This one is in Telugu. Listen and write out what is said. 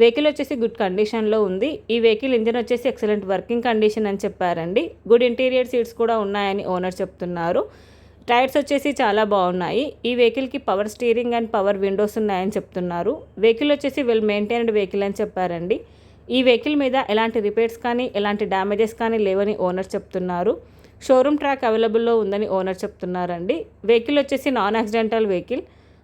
వెహికల్ వచ్చేసి గుడ్ కండిషన్లో ఉంది. ఈ వెహికల్ ఇంజన్ వచ్చేసి ఎక్సలెంట్ వర్కింగ్ కండిషన్ అని చెప్పారండి. గుడ్ ఇంటీరియర్ సీట్స్ కూడా ఉన్నాయని ఓనర్ చెప్తున్నారు. టైర్స్ వచ్చేసి చాలా బాగున్నాయి. ఈ వెహికల్కి power steering and power windows ఉన్నాయని చెప్తున్నారు. వెహికల్ వచ్చేసి వెల్ మెయింటైన్డ్ వెహికల్ అని చెప్పారండి. ఈ వెహికల్ మీద ఎలాంటి రిపేర్స్ కానీ ఎలాంటి డ్యామేజెస్ కానీ లేవని ఓనర్ చెప్తున్నారు. షోరూమ్ ట్రాక్ అవైలబుల్లో ఉందని ఓనర్ చెప్తున్నారండి. వెహికల్ వచ్చేసి నాన్ యాక్సిడెంటల్ వెహికల్.